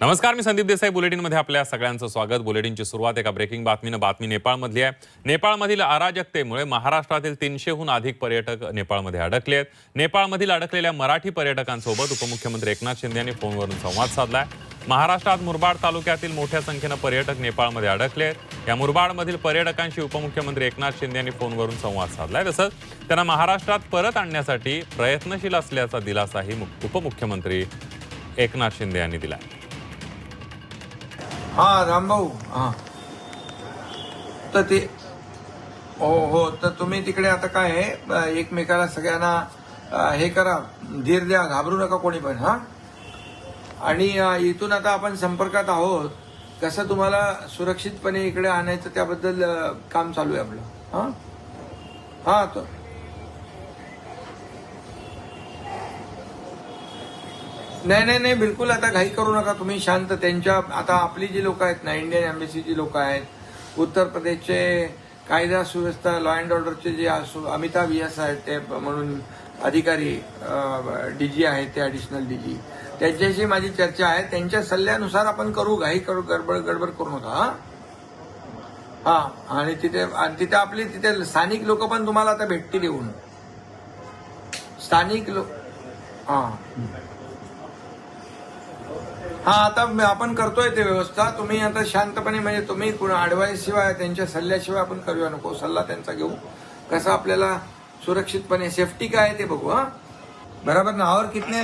नमस्कार मी संदीप देसाई. बुलेटिनमध्ये आपल्या सगळ्यांचं स्वागत. बुलेटिनची सुरुवात एका ब्रेकिंग बातमीनं बातमी नेपाळमधली आहे. नेपाळमधील अराजकतेमुळे महाराष्ट्रातील तीनशेहून अधिक पर्यटक नेपाळमध्ये अडकले आहेत. नेपाळमधील अडकलेल्या मराठी पर्यटकांसोबत उपमुख्यमंत्री एकनाथ शिंदे यांनी फोनवरून संवाद साधलाय. महाराष्ट्रात मुरबाड तालुक्यातील मोठ्या संख्येनं पर्यटक नेपाळमध्ये अडकले आहेत. या मुरबाडमधील पर्यटकांशी उपमुख्यमंत्री एकनाथ शिंदे यांनी फोनवरून संवाद साधलाय. तसंच त्यांना महाराष्ट्रात परत आणण्यासाठी प्रयत्नशील असल्याचा दिलासाही उपमुख्यमंत्री एकनाथ शिंदे यांनी दिला आहे हा रामभाऊ हा. तर ते हो हो तर तुम्ही तिकडे आता काय आहे? एकमेकाला सगळ्यांना हे करा. धीर द्या. घाबरू नका कोणी पण हा? आणि इथून आता आपण संपर्कात आहोत. कसं तुम्हाला सुरक्षितपणे इकडे आणायचं त्याबद्दल काम चालू आहे आपलं हा? हा तर नाही नाही नाही बिलकुल आता घाई करू नका. तुम्ही शांत. त्यांच्या आता आपली जी लोक आहेत ना इंडियन एम्बेसीची लोक आहेत उत्तर प्रदेशचे कायदा सुव्यवस्था लॉ अँड ऑर्डरचे जे असो- अमिताभ यस आहेत ते म्हणून अधिकारी डीजी आहेत ते ॲडिशनल डीजी. त्यांच्याशी माझी चर्चा आहे. त्यांच्या सल्ल्यानुसार आपण करू. घाई करू गडबड गडबड करू नका हा. आणि तिथे आणि तिथे आपली तिथे स्थानिक लोक पण तुम्हाला आता भेटतील येऊन. स्थानिक लोक हा. हा आता आपण करतोय ते व्यवस्था. तुम्ही आता शांतपणे म्हणजे तुम्ही अडवाईस शिवाय त्यांच्या सल्ल्याशिवाय आपण करूया नको. सल्ला त्यांचा घेऊ. कसं आपल्याला सुरक्षितपणे सेफ्टी काय आहे ते बघू हा? बराबर ना? और कितने